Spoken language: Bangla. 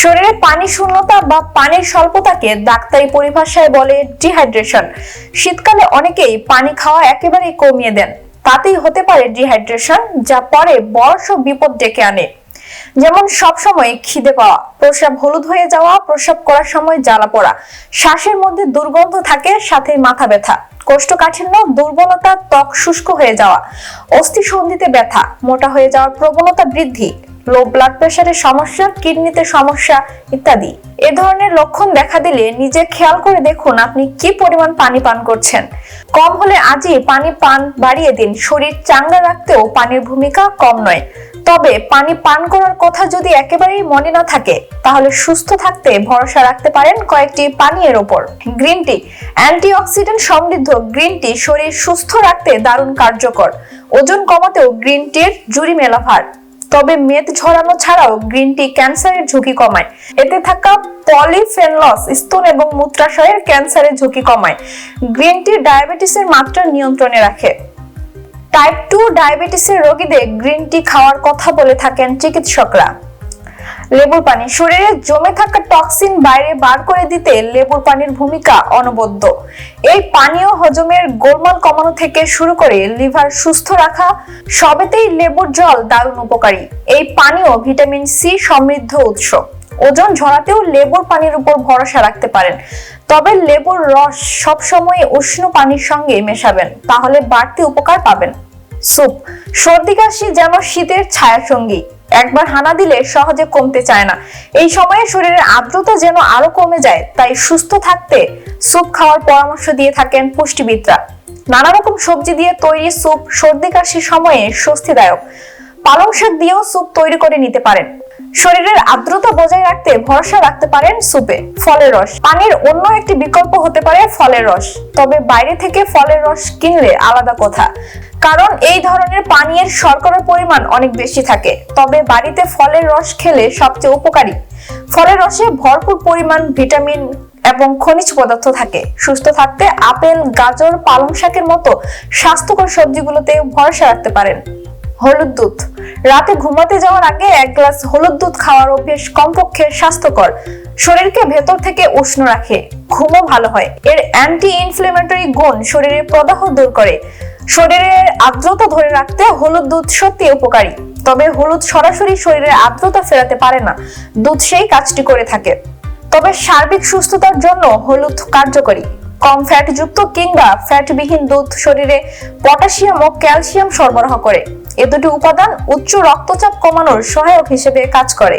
শরীরে পানি শূন্যতা বা পানির স্বল্পতাকে ডাক্তারি পরিভাষায় বলে ডিহাইড্রেশন। শীতকালে অনেকেই পানি খাওয়া একেবারেই কমিয়ে দেন। তাতেই হতে পারে ডিহাইড্রেশন, যা পরে বড়সড় বিপদ ডেকে আনে। যেমন সবসময় খিদে পাওয়া, প্রস্রাব হলুদ হয়ে যাওয়া, প্রস্রাব করার সময় জ্বালা পোড়া। শ্বাসের মধ্যে দুর্গন্ধ থাকে, সাথে মাথা ব্যথা। কোষ্ঠকাঠিন্য, দুর্বলতা, ত্বক শুষ্ক হয়ে যাওয়া। অস্থি সন্ধিতে ব্যথা, মোটা হয়ে যাওয়ার প্রবণতা বৃদ্ধি। লো ব্লাড প্রেশারের সমস্যা কিডনিতে সমস্যা ইত্যাদি। এ ধরনের লক্ষণ দেখা দিলে নিজে খেয়াল করে দেখুন আপনি কি পরিমাণ পানি পান করছেন। কম হলে আজই পানি পান বাড়িয়ে দিন। শরীর চাঙ্গা রাখতেও পানির ভূমিকা কম নয়। তবে পানি পান করার কথা যদি একেবারেই মনে না থাকে, তাহলে সুস্থ থাকতে ভরসা রাখতে পারেন কয়েকটি পানীয়ের ওপর। গ্রিন টি, অ্যান্টিঅক্সিডেন্ট সমৃদ্ধ গ্রিন টি শরীর সুস্থ রাখতে দারুণ কার্যকর। ওজন কমাতেও গ্রিন টির জুড়ি মেলা ভার। তবে মেদ ঝরানো ছাড়াও গ্রিন টি ক্যান্সারের ঝুঁকি কমায়। এতে থাকা পলিফেনলস, স্তন এবং মূত্রাশয়ের ক্যান্সারের ঝুঁকি কমায়। গ্রিন টি ডায়াবেটিসের মাত্রা নিয়ন্ত্রণে রাখে। টাইপ টু ডায়াবেটিসের রোগীদের গ্রিন টি খাওয়ার কথা বলে থাকেন চিকিৎসকরা। লেবুর পানি। শরীরে জমে থাকা টক্সিন বাইরে বার করে দিতে লেবুর পানির ভূমিকা অনবদ্য। এই পানীয় হজমের গোলমাল কমানো থেকে শুরু করে লিভার সুস্থ রাখা, সবেতেই লেবুর জল দারুণ উপকারী। এই পানীয় ভিটামিন সি সমৃদ্ধ উৎস। ওজন ঝরাতেও লেবুর পানির উপর ভরসা রাখতে পারেন। তবে লেবুর রস সবসময় উষ্ণ পানির সঙ্গে মেশাবেন, তাহলে বাড়তি উপকার পাবেন। স্যুপ। সর্দি কাশি যেন শীতের ছায়া সঙ্গী একবার হানা দিলে সহজে কমতে চায় না। এই সময়ে শরীরের আর্দ্রতা যেন আরও কমে যায়, তাই সুস্থ থাকতে স্যুপ খাওয়ার পরামর্শ দিয়ে থাকেন পুষ্টিবিদরা। নানা রকম সবজি দিয়ে তৈরি স্যুপ সর্দি কাশির সময়ে স্বস্তিদায়ক। পালং শাক দিয়েও স্যুপ তৈরি করে নিতে পারেন। শরীরের আর্দ্রতা বজায় রাখতে ভরসা রাখতে পারেন স্যুপে, ফলের রস। পানির অন্য একটি বিকল্প হতে পারে ফলের রস। তবে বাইরে থেকে ফলের রস কিনলে আলাদা কথা। কারণ এই ধরনের পানীয়ের শর্করার পরিমাণ অনেক বেশি থাকে। তবে বাড়িতে ফলের রস খেলে সবচেয়ে উপকারী। ফলের রসে ভরপুর পরিমাণ ভিটামিন এবং খনিজ পদার্থ থাকে। সুস্থ থাকতে আপেল, গাজর, পালং শাকের মতো স্বাস্থ্যকর সবজিগুলোতে ভরসা রাখতে পারেন। হলুদ দুধ। রাতে ঘুমাতে যাওয়ার আগে এক গ্লাস হলুদ দুধ খাওয়ার অভ্যেস কমপক্ষে স্বাস্থ্যকর। শরীরকে ভেতর থেকে উষ্ণ রাখে। ঘুমও ভালো হয়। এর অ্যান্টি ইনফ্লেমেটরি গুণ শরীরের প্রদাহ দূর করে। শরীরের আর্দ্রতা ধরে রাখতে হলুদ দুধ সত্যি উপকারী। তবে হলুদ সরাসরি শরীরের আর্দ্রতা ফেরাতে পারে না। দুধ সেই কাজটি করে থাকে। তবে সার্বিক সুস্থতার জন্য হলুদ কার্যকরী। কম ফ্যাটযুক্ত কিংবা ফ্যাটবিহীন দুধ শরীরে পটাশিয়াম ও ক্যালসিয়াম সরবরাহ করে। এ দুটি উপাদান উচ্চ রক্তচাপ কমানোর সহায়ক হিসেবে কাজ করে।